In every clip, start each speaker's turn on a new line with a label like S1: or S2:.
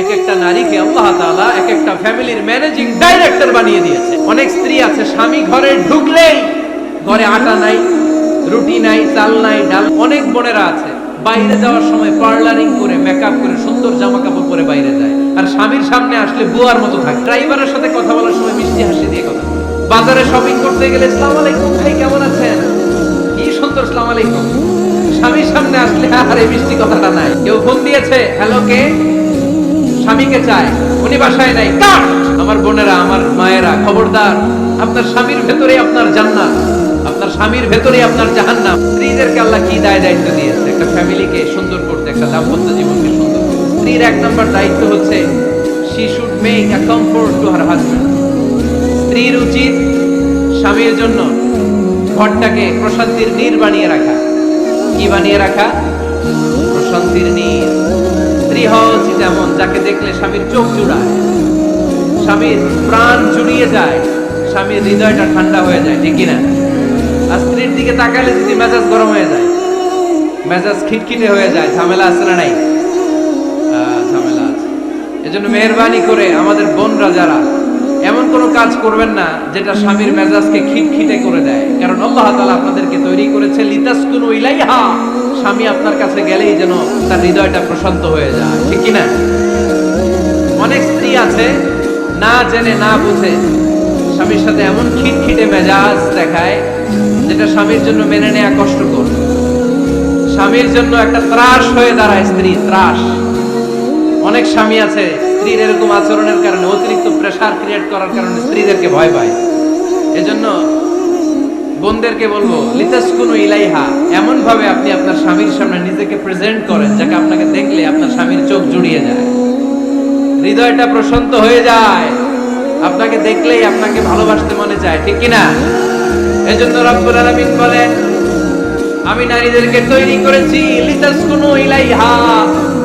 S1: এক একটা নারীকে আল্লাহ তাআলা এক একটা ফ্যামিলির ম্যানেজিং ডাইরেক্টর বানিয়ে দিয়েছে। অনেক স্ত্রী আছে, স্বামী ঘরে ঢুকলেই ঘরে আটা নাই, রুটি নাই, চাল নাই, ডাল অনেক বোনেরা আছে, বাইরে যাওয়ার সময় পার্লারিং করে মেকআপ করে, সুন্দর জামা কাপড় পরে বাইরে যায়। আর স্বামীর সামনে আসলে বুয়ার মতো থাকে। ড্রাইভারের সাথে কথা বলার সময় মিষ্টি হাসি দিয়ে কথা বাজারে শপিং করতে গেলে, সালাম আলাইকুম ভাই, কেমন আছেন? কি সুন্দর, সালাম আলাইকুম। স্বামীর সামনে আসলে আর এই মিষ্টি কথাটা নাই। কেউ ফোন দিয়েছে, হ্যালো, কে? স্বামীকে চায়, উনি বাসায় নাই। আমার বোনেরা, আমার মায়েরা, খবরদার, আপনার স্বামীর ভেতরে আপনার জান্নাত, আপনার স্বামীর ভেতরে আপনার জাহান্নাম। স্ত্রীদেরকে আল্লাহ কি দায় দায়িত্ব দিয়েছে? একটা ফ্যামিলিকে সুন্দর করতে, একটা দাম্পত্য জীবনকে সুন্দর স্ত্রীর এক নম্বর দায়িত্ব হচ্ছে she should make comfort to her husband স্ত্রীর উচিত স্বামীর জন্য ঘরটাকে প্রশান্তির নীর বানিয়ে রাখা। কি বানিয়ে রাখা? প্রশান্তির নীর। স্ত্রী হওয়া উচিত এমন, যাকে দেখলে স্বামীর চোখ জুড়ায় স্বামীর প্রাণ জুড়িয়ে যায়, স্বামীর হৃদয়টা ঠান্ডা হয়ে যায়, ঠিক না আর স্ত্রীর দিকে তাকালে যদি মেজাজ গরম হয়ে যায়, মেজাজ খিটখিটে হয়ে যায়, ঝামেলা আছে না নাই? ঝামেলা আছে। এজন্য মেহরবানি করে আমাদের বোনরা যারা এমন কোনো কাজ করবেন না যেটা স্বামীর মেজাজকে খিটখিটে করে দেয়। কারণ আল্লাহ তাআলা আপনাদেরকে তৈরি করেছে লিতাসকুনু ইলাইহা। স্বামী আপনার কাছে গেলেই যেন তার হৃদয়টা প্রশান্ত হয়ে যায়। ঠিক কি না অনেক স্ত্রী আছে, না জেনে, না বুঝে স্বামীর সাথে এমন খিটখিটে মেজাজ দেখায় যেটা স্বামীর জন্য মেনে নেওয়া কষ্টকর। স্বামীর জন্য একটা ত্রাস হয়ে দাঁড়ায় স্ত্রী, ত্রাস। অনেক স্বামী আছে, স্ত্রীর এরকম আচরণের কারণে, অতিরিক্ত প্রেশার ক্রিয়েট করার কারণে স্ত্রীদেরকে ভয় পায়। এজন্য বোনদেরকে বলব, লিতাসকুনু ইলাইহা। এমন ভাবে আপনি আপনার স্বামীর সামনে নিজেকে প্রেজেন্ট করেন, যাকে আপনাকে দেখলে আপনার স্বামীর চোখ জুড়িয়ে যায়। হৃদয়টা প্রশান্ত হয়ে যায়। আপনাকে দেখলেই আপনাকে ভালোবাসতে মনে চায়, ঠিক কি না এজন্য রব্বুল আলামিন বলেন, আমি নারীদেরকে তৈরি করেছি, লিতাসকুনু ইলাইহা।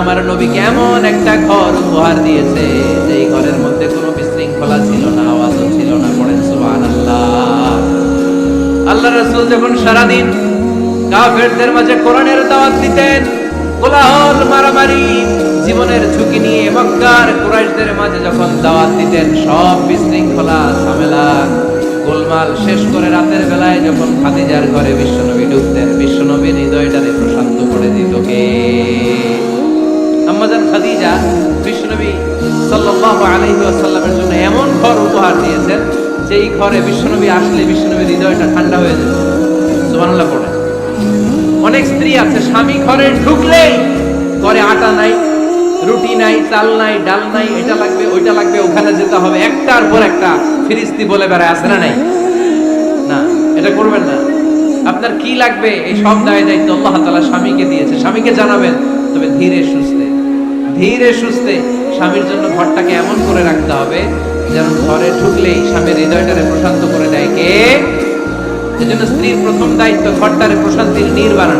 S1: আমার নবীকে এমন একটা ঘর উপহার দিয়েছে? যেই ঘরের মধ্যে কোনো বিশৃঙ্খলা ছিল না, আওয়াজও ছিল না, পড়েন সুবহানাল্লাহ। আল্লাহ রাসূল যখন সারাদিন কাফেরদের মাঝে কোরআনের দাওয়াত দিতেন, কোলাহল, মারামারি, জীবনের ঝুঁকি নিয়ে মক্কার কুরাইশদের মাঝে যখন দাওয়াত দিতেন, সব বিশৃঙ্খলা, ঝামেলা, গোলমাল শেষ করে রাতের বেলায় যখন খাদিজার ঘরে বিশ্বনবী ঢুকতেন, বিশ্বনবীর হৃদয়টারে প্রশান্ত করে বিশ্বনবী সাল্লাল্লাহু আলাইহি ওয়াসাল্লামের জন্য এমন ঘর উপহার দিয়েছেন যে এই ঘরে বিশ্বনবী আসলে বিশ্বনবীর হৃদয়টা ঠান্ডা হয়ে যেত। সুবহানাল্লাহ পড়ে। অনেক স্ত্রী আছে, স্বামী ঘরে ঢুকলেই ঘরে আটা নাই, রুটি নাই, চাল নাই, ডাল নাই, এটা লাগবে, ওইটা লাগবে, ওখানে যেতে হবে। একটার পর একটা ফিরিস্তি বলে বেড়ায়, আছে না নাই? না, এটা করবেন না। আপনার কি লাগবে? এই সব দায় দায়িত্ব আল্লাহ তাআলা স্বামীকে দিয়েছে। স্বামীকে জানাবেন, তবে ধীরে সুস্থে। ধীরে সুস্থে স্বামীর জন্য ঘরটাকে এমন করে রাখতে হবে, যেন ঘরে ঢুকলেই স্বামীর হৃদয়টারে প্রশান্ত করে দেয়। কে? সেজন্য স্ত্রীর প্রথম দায়িত্ব ঘরটারে প্রশান্তির নির্বাণ।